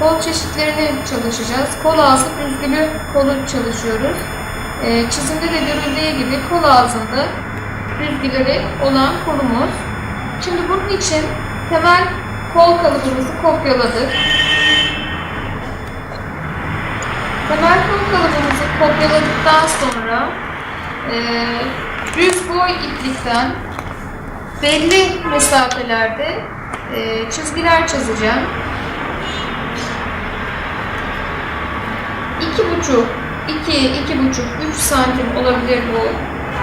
kol çeşitlerini çalışacağız. Kol ağzı büzgülü kolu çalışıyoruz. Ee, çizimde de görüldüğü gibi kol ağzında büzgüleri olan kolumuz. Şimdi bunun için temel kol kalıbımızı kopyaladık. Temel kol kalıbımızı kopyaladıktan sonra e, düz boy iplikten belli mesafelerde e, çizgiler çizeceğim. İki buçuk, iki, iki buçuk, üç santim olabilir bu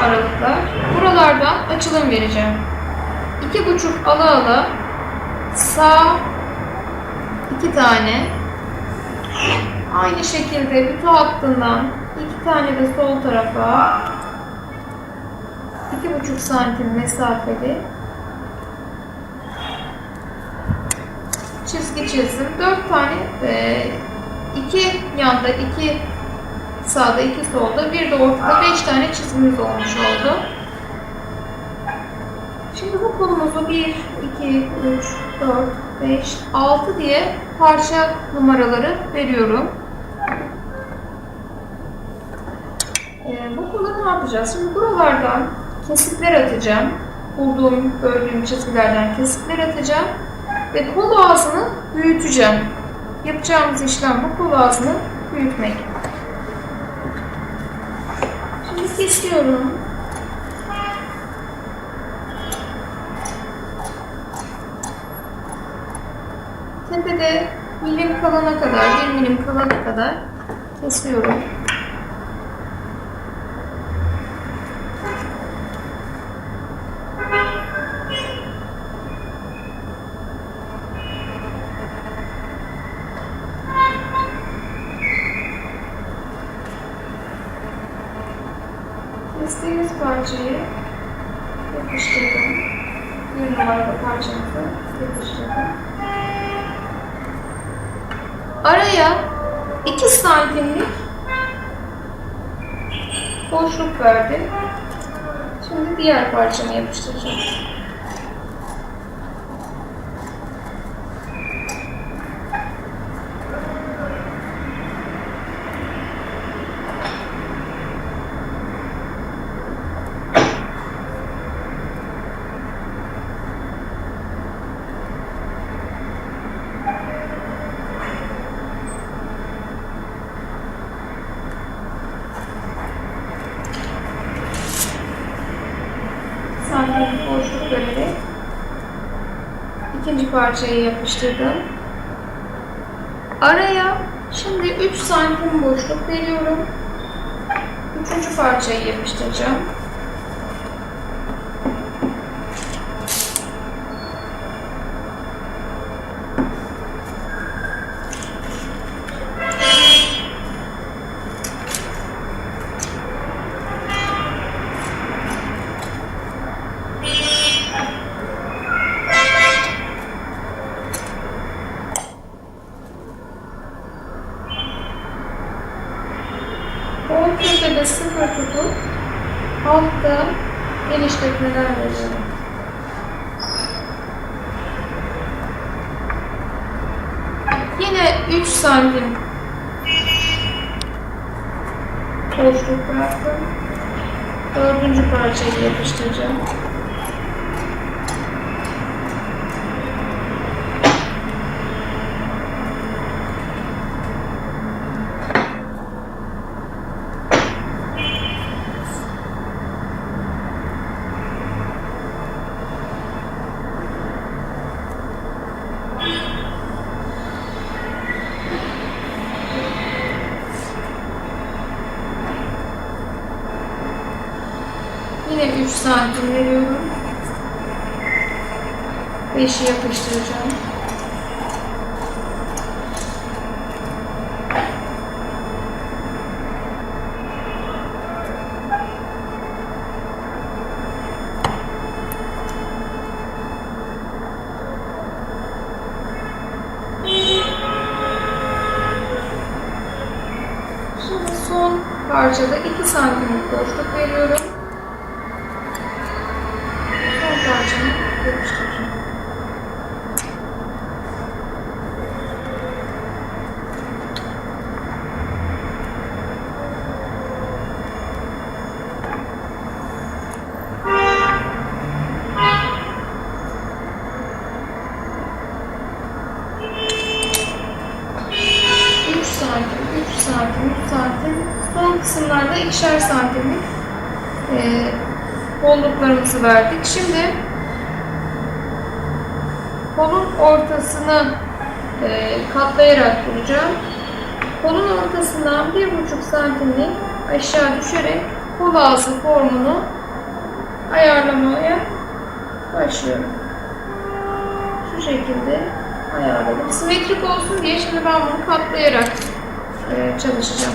aralıklar. Buralardan açılım vereceğim. İki buçuk ala ala sağ iki tane aynı şekilde bütün hattından iki tane de sol tarafa iki buçuk santim mesafeli çizgi çizdim. Dört tane e, iki yanda iki sağda iki solda bir de ortada beş tane çizgimiz olmuş oldu. Şimdi bu kolumuzu 1, 2, 3, 4, 5, 6 diye parça numaraları veriyorum. Ee, bu kolu ne yapacağız? Şimdi buralardan kesikler atacağım. Bulduğum, gördüğüm çizgilerden kesikler atacağım. Ve kol ağzını büyüteceğim. Yapacağımız işlem bu ağzını büyütmek. Şimdi kesiyorum. Tepede milim kalana kadar, bir milim kalana kadar kesiyorum. Parçayı yapıştırdım. Bir numaralı parçamızı yapıştırdım. Araya 2 santimlik boşluk verdim. Şimdi diğer parçamı yapıştıracağım. santimlik boşluk vererek ikinci parçayı yapıştırdım. Araya şimdi 3 santim boşluk veriyorum. Üçüncü parçayı yapıştıracağım. Ortada da sıfır tutup altta genişletmeler veriyorum. Yine 3 santim boşluk bıraktım. Dördüncü parçayı yapıştıracağım. Yine 3 santim veriyorum. 5'i yapıştıracağım. Şimdi son parçada 2 santimlik boşluk veriyorum. görmüştür. saatin, 3 saatin, son kısımlarda ikişer saatlik e, verdik. Şimdi ortasını e, katlayarak vuracağım. Kolun ortasından bir buçuk santimlik aşağı düşerek kol ağzı formunu ayarlamaya başlıyorum. Şu şekilde ayarladım. Simetrik olsun diye şimdi ben bunu katlayarak e, çalışacağım.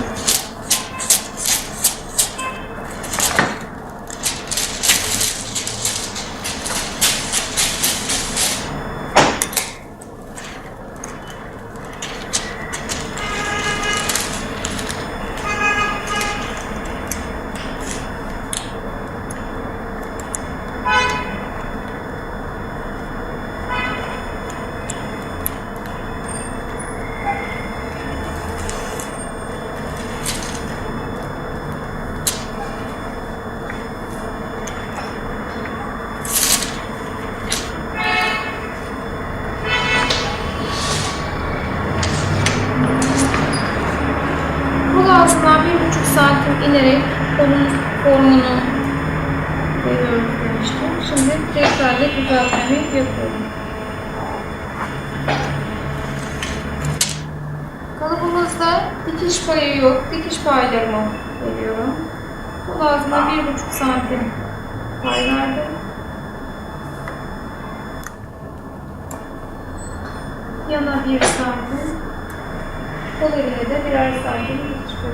Kol ağzından bir buçuk santim inerek kolun formunu veriyoruz demiştim. Şimdi tekrarla düzeltmemi yapıyorum. Kalıbımızda dikiş payı yok. Dikiş paylarımı veriyorum. Kol ağzına bir buçuk santim pay verdim. Yana bir santim. Kol eline de birer santim dikiş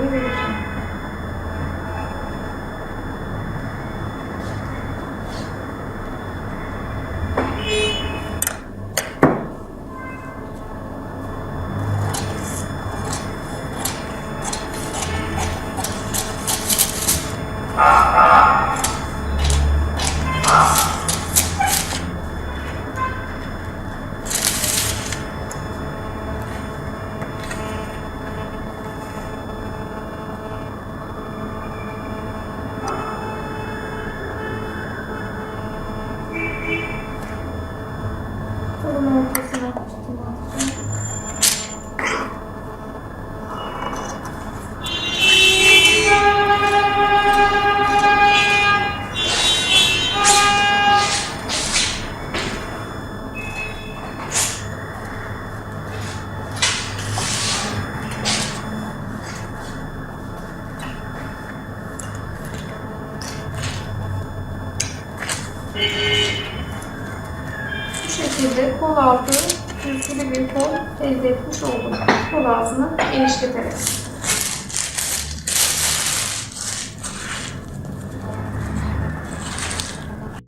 payı Bu şekilde kol altı düzgün bir kol elde etmiş oldum. Kol ağzını genişleterek.